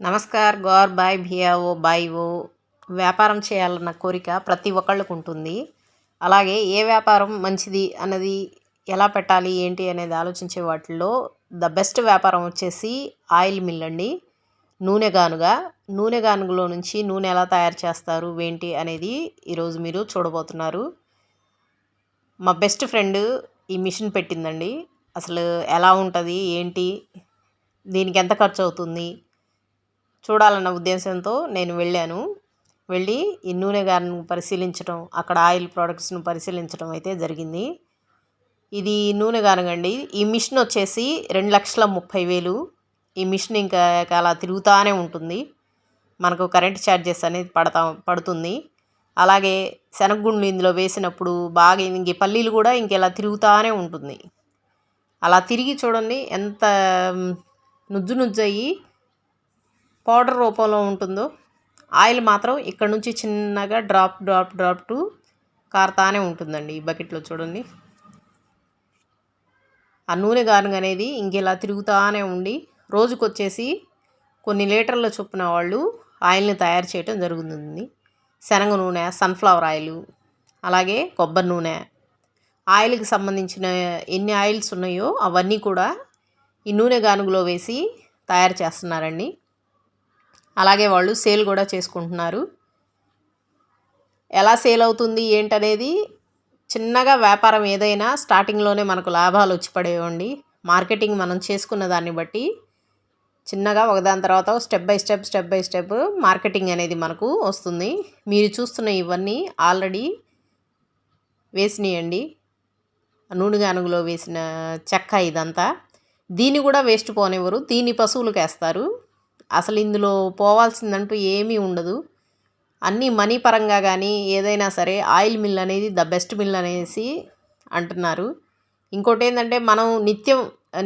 నమస్కార్ గోర్ బాయ్ భియా ఓ బాయ్ ఓ వ్యాపారం చేయాలన్న కోరిక ప్రతి ఒక్కళ్ళకు ఉంటుంది. అలాగే ఏ వ్యాపారం మంచిది అన్నది ఎలా పెట్టాలి ఏంటి అనేది ఆలోచించే వాటిల్లో ద బెస్ట్ వ్యాపారం వచ్చేసి ఆయిల్ మిల్ అండి. నూనె గానుగా. నూనె గానుగలో నుంచి నూనె ఎలా తయారు చేస్తారు ఏంటి అనేది ఈరోజు మీరు చూడబోతున్నారు. మా బెస్ట్ ఫ్రెండ్ ఈ మిషన్ పెట్టిందండి. అసలు ఎలా ఉంటుంది ఏంటి దీనికి ఎంత ఖర్చు అవుతుంది చూడాలన్న ఉద్దేశంతో నేను వెళ్ళాను. వెళ్ళి ఈ నూనె గారిని పరిశీలించడం అక్కడ ఆయిల్ ప్రోడక్ట్స్ను పరిశీలించడం అయితే జరిగింది. ఇది నూనె గానగండి. ఈ మిషన్ వచ్చేసి రెండు లక్షల ముప్పై వేలు. ఈ మిషన్ ఇంకా అలా తిరుగుతూనే ఉంటుంది. మనకు కరెంట్ ఛార్జెస్ అనేది పడతా పడుతుంది. అలాగే శనగగుండ్లు ఇందులో వేసినప్పుడు బాగా ఇంక పల్లీలు కూడా ఇంక ఇలా తిరుగుతూనే ఉంటుంది. అలా తిరిగి చూడండి ఎంత నుజ్జు నుజ్జు అయ్యి పౌడర్ రూపంలో ఉంటుందో ఆయిల్ మాత్రం ఇక్కడ నుంచి చిన్నగా డ్రాప్ డ్రాప్ డ్రాప్ టు కారుతానే ఉంటుందండి ఈ బకెట్లో చూడండి. ఆ నూనె గానుగ అనేది ఇంకెలా తిరుగుతానే ఉండి రోజుకొచ్చేసి కొన్ని లీటర్ల చొప్పున వాళ్ళు ఆయిల్ని తయారు చేయటం జరుగుతుంది. శనగ నూనె సన్ఫ్లవర్ ఆయిల్ అలాగే కొబ్బరి నూనె. ఆయిల్కి సంబంధించిన ఎన్ని ఆయిల్స్ ఉన్నాయో అవన్నీ కూడా ఈ నూనె గానుగులో వేసి తయారు చేస్తున్నారండి. అలాగే వాళ్ళు సేల్ కూడా చేసుకుంటున్నారు. ఎలా సేల్ అవుతుంది ఏంటనేది చిన్నగా వ్యాపారం ఏదైనా స్టార్టింగ్లోనే మనకు లాభాలు వచ్చి పడేవండి. మార్కెటింగ్ మనం చేసుకున్న దాన్ని బట్టి చిన్నగా ఒకదాని తర్వాత step by step step by step marketing అనేది మనకు వస్తుంది. మీరు చూస్తున్న ఇవన్నీ ఆల్రెడీ వేసినాయండి. నూనె గానుగులో వేసిన చెక్క ఇదంతా. దీన్ని కూడా వేస్ట్ పోనివ్వరు. దీన్ని పశువులకు వేస్తారు. అసలు ఇందులో పోవాల్సిందంటూ ఏమీ ఉండదు. అన్నీ మనీ పరంగా కానీ ఏదైనా సరే ఆయిల్ మిల్ అనేది ద బెస్ట్ మిల్ అనేసి అంటున్నారు. ఇంకోటి ఏంటంటే మనం నిత్యం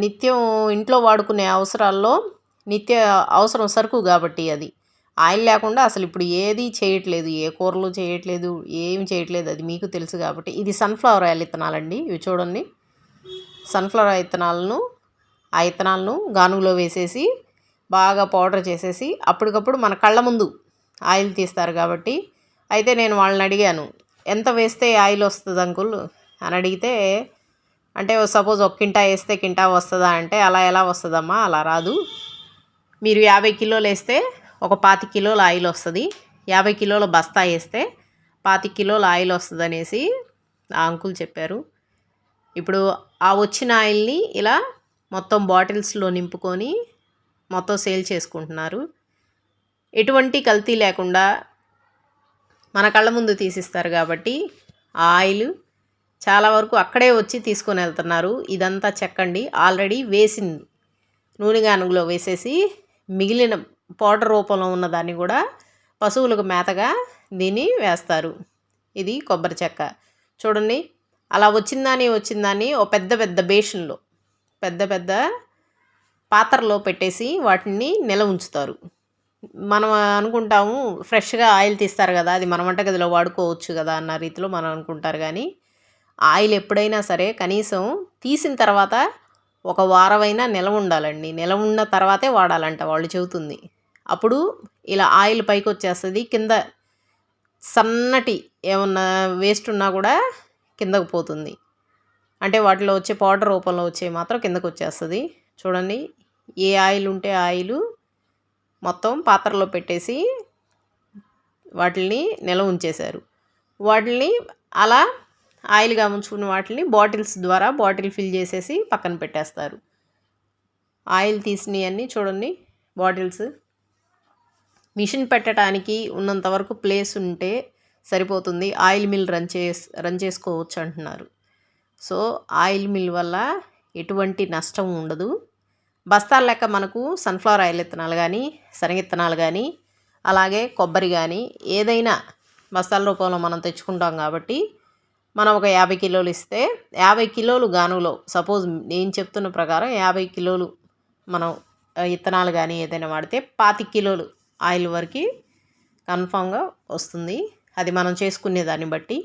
నిత్యం ఇంట్లో వాడుకునే అవసరాల్లో నిత్య అవసరం సరుకు కాబట్టి అది. ఆయిల్ లేకుండా అసలు ఇప్పుడు ఏది చేయట్లేదు ఏ కూరలు చేయట్లేదు ఏమి చేయట్లేదు అది మీకు తెలుసు కాబట్టి ఇది సన్ఫ్లవర్ ఆయిల్ ఇత్తనాలండి. ఇవి చూడండి. సన్ఫ్లవర్ ఇత్తనాలను ఆ ఇత్తనాలను గానుగులో వేసేసి బాగా పౌడర్ చేసేసి అప్పటికప్పుడు మన కళ్ళ ముందు ఆయిల్ తీస్తారు కాబట్టి అయితే నేను వాళ్ళని అడిగాను ఎంత వేస్తే ఆయిల్ వస్తుంది అంకుల్? అని అడిగితే అంటే సపోజ్ ఒక కింటా వేస్తే కింటా వస్తుందా? అంటే అలా ఎలా వస్తుందమ్మా? అలా రాదు. మీరు యాభై కిలోలు వేస్తే ఒక పాతి కిలోల ఆయిల్ వస్తుంది. యాభై కిలోల బస్తా వేస్తే పాతి కిలోల ఆయిల్ వస్తుంది అనేసి ఆ అంకుల్ చెప్పారు. ఇప్పుడు ఆ వచ్చిన ఆయిల్ని ఇలా మొత్తం బాటిల్స్లో నింపుకొని మొత్తం సేల్ చేసుకుంటున్నారు. ఎటువంటి కల్తీ లేకుండా మన కళ్ళ ముందు తీసిస్తారు కాబట్టి ఆ ఆయిల్ చాలా వరకు అక్కడే వచ్చి తీసుకొని వెళ్తున్నారు. ఇదంతా చెక్కండి. ఆల్రెడీ వేసింది నూనె గానుగులో వేసేసి మిగిలిన పౌడర్ రూపంలో ఉన్నదాన్ని కూడా పశువులకు మేతగా దీన్ని వేస్తారు. ఇది కొబ్బరి చెక్క. చూడండి. అలా వచ్చిందని వచ్చిందని ఓ పెద్ద పెద్ద బేషన్లో పెద్ద పెద్ద పాత్రలో పెట్టేసి వాటిని నిల ఉంచుతారు. మనం అనుకుంటాము ఫ్రెష్గా ఆయిల్ తీస్తారు కదా అది మన వంటగదిలో వాడుకోవచ్చు కదా అన్న రీతిలో మనం అనుకుంటారు కానీ ఆయిల్ ఎప్పుడైనా సరే కనీసం తీసిన తర్వాత ఒక వారమైనా నిలవ ఉండాలండి. నిలవ ఉన్న తర్వాతే వాడాలంట వాళ్ళు చెబుతుంది. అప్పుడు ఇలా ఆయిల్ పైకి వచ్చేస్తుంది కింద సన్నటి ఏమన్నా వేస్ట్ ఉన్నా కూడా కిందకు పోతుంది. అంటే వాటిలో వచ్చే పౌడర్ రూపంలో వచ్చే మాత్రం కిందకు వచ్చేస్తుంది. చూడండి ఏ ఆయిల్ ఉంటే ఆయిల్ మొత్తం పాత్రలో పెట్టేసి వాటిని నిల్వ ఉంచేశారు. వాటిని అలా ఆయిల్గా ఉంచుకున్న వాటిని బాటిల్స్ ద్వారా బాటిల్ ఫిల్ చేసేసి పక్కన పెట్టేస్తారు. ఆయిల్ తీసినవన్నీ చూడండి బాటిల్స్. మిషన్ పెట్టడానికి ఉన్నంత వరకు ప్లేస్ ఉంటే సరిపోతుంది. ఆయిల్ మిల్ రన్ చే రన్ చేసుకోవచ్చు అంటున్నారు. సో ఆయిల్ మిల్ వల్ల ఎటువంటి నష్టం ఉండదు. బస్తాల లెక్క మనకు సన్ఫ్లవర్ ఆయిల్ విత్తనాలు కానీ శనగిత్తనాలు కానీ అలాగే కొబ్బరి కానీ ఏదైనా బస్తాల రూపంలో మనం తెచ్చుకుంటాం కాబట్టి మనం ఒక యాభై కిలోలు ఇస్తే యాభై కిలోలు గానులో సపోజ్ నేను చెప్తున్న ప్రకారం యాభై కిలోలు మనం విత్తనాలు కానీ ఏదైనా వాడితే పాతి కిలోలు ఆయిల్ వరకు కన్ఫామ్గా వస్తుంది. అది మనం చేసుకునే దాన్ని బట్టి